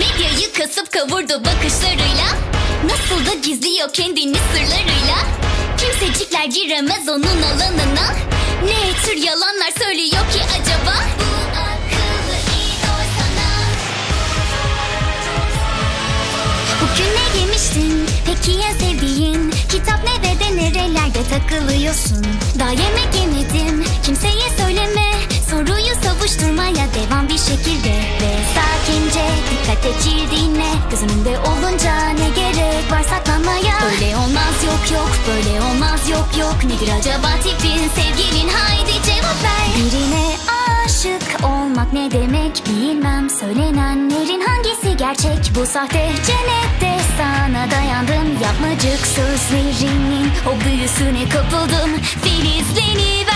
Medyayı kasıp kavurdu bakışlarıyla. Nasıl da gizliyor kendini sırlarıyla. Kimsecikler giremez onun alanına. Ne tür yalanlar söylüyor ki acaba? Bugün ne yemiştin? Peki ya sevdiğin? Kitap ne ve de nerelerde takılıyorsun? Daha yemek yemedim, kimseye söyleme. Soruyu savuşturmaya devam bir şekilde. Ve et dinle Göz önünde olunca ne gerek var saklanmaya Öyle olmaz yok yok, böyle olmaz yok yok. Nedir acaba tipin, sevgilin haydi cevap ver. Birine aşık olmak ne demek bilmem. Söylenenlerin hangisi gerçek? Bu sahte Cennette sana dayandım. Yapmacık sözlerinin o büyüsüne kapıldım. Filizleni